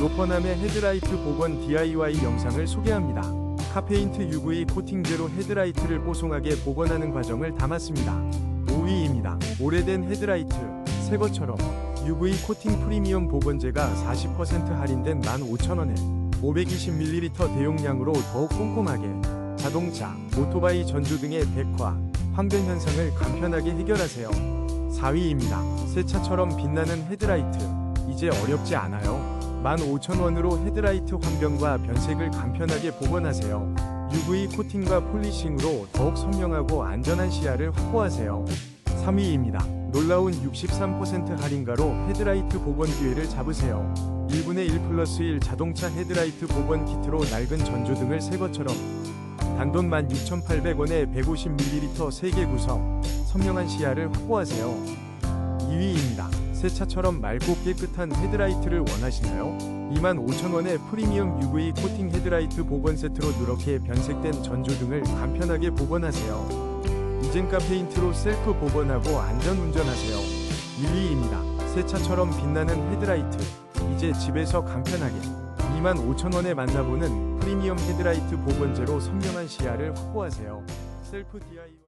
로퍼남의 헤드라이트 복원 DIY 영상을 소개합니다. 카페인트 UV 코팅 제로 헤드라이트를 뽀송하게 복원하는 과정을 담았습니다. 5위입니다. 오래된 헤드라이트, 새 것처럼 UV 코팅 프리미엄 복원제가 40% 할인된 15,000원에 520ml 대용량으로 더욱 꼼꼼하게 자동차, 오토바이 전조 등의 백화, 황변 현상을 간편하게 해결하세요. 4위입니다. 새 차처럼 빛나는 헤드라이트. 이제 어렵지 않아요. 15,000원으로 헤드라이트 환경과 변색을 간편하게 복원하세요. UV 코팅과 폴리싱으로 더욱 선명하고 안전한 시야를 확보하세요. 3위입니다. 놀라운 63% 할인가로 헤드라이트 복원 기회를 잡으세요. 1분의 1 플러스 1 자동차 헤드라이트 복원 키트로 낡은 전조등을 새 것처럼 단돈 16,800원에 150ml 3개 구성, 선명한 시야를 확보하세요. 2위입니다. 새 차처럼 맑고 깨끗한 헤드라이트를 원하시나요? 25,000원에 프리미엄 UV 코팅 헤드라이트 복원 세트로 누렇게 변색된 전조등을 간편하게 복원하세요. 이젠 카 페인트로 셀프 복원하고 안전 운전하세요. 1위입니다. 새 차처럼 빛나는 헤드라이트. 이제 집에서 간편하게 25,000원에 만나보는 프리미엄 헤드라이트 복원제로 선명한 시야를 확보하세요. 셀프 DIY